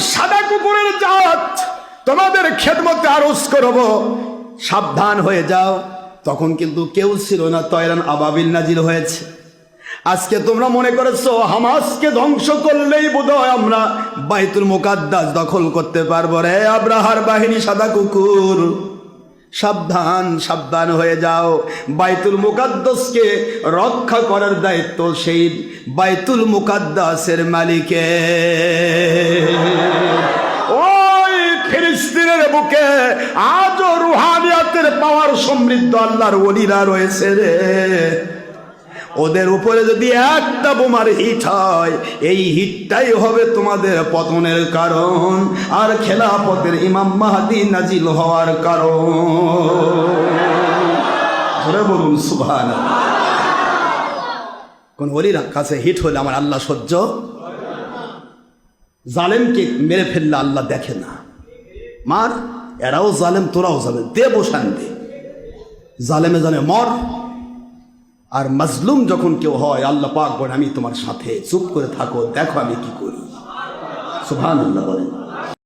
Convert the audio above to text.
সাদা কুকুরের জাত। তোমাদের খেদমতে আরজ করব। সাবধান হয়ে যাও। তখন কিন্তু কেউ ছিল না, তয়রান আবাবিল নাজিল হয়েছে। আজকে তোমরা মনে করেছ, হামাসকে ধ্বংস করলেই বোধহয় আমরা বাইতুল মুকাদ্দাস দখল করতে পারব রে আব্রাহার বাহিনী সাদা কুকুর। সাবধান সাবধান হয়ে যাও। বাইতুল মুকাদ্দাসকে রক্ষা করার দায়িত্ব সেই বাইতুল মুকাদ্দাসের মালিকে ওই ফিলিস্তিনের বুকে আজও রুহানিয়াতের পাওয়ার সমৃদ্ধ আল্লাহর ওলিরা রয়েছে রে। ওদের উপরে যদি একটা বোমার হিট হয়, এই হিটটাই হবে তোমাদের পতনের কারণ আর খেলাপথের ইমাম মাহাদি নাজিল হওয়ার কারণ। বলুন সুভান কোন অলির কাছে হিট হলে আমার আল্লাহ সহ্য? জালেমকে মেরে ফেললে আল্লাহ দেখে না। মার, এরাও জালেম, তোরাও জালেম। দে বসান দে। জালেমে জালে মর। আর মজলুম যখন কেউ হয়, আল্লাহ পাক বলে, আমি তোমার সাথে। চুপ করে থাকো, দেখো আমি কি করি। সুভান আল্লাহ বলেন।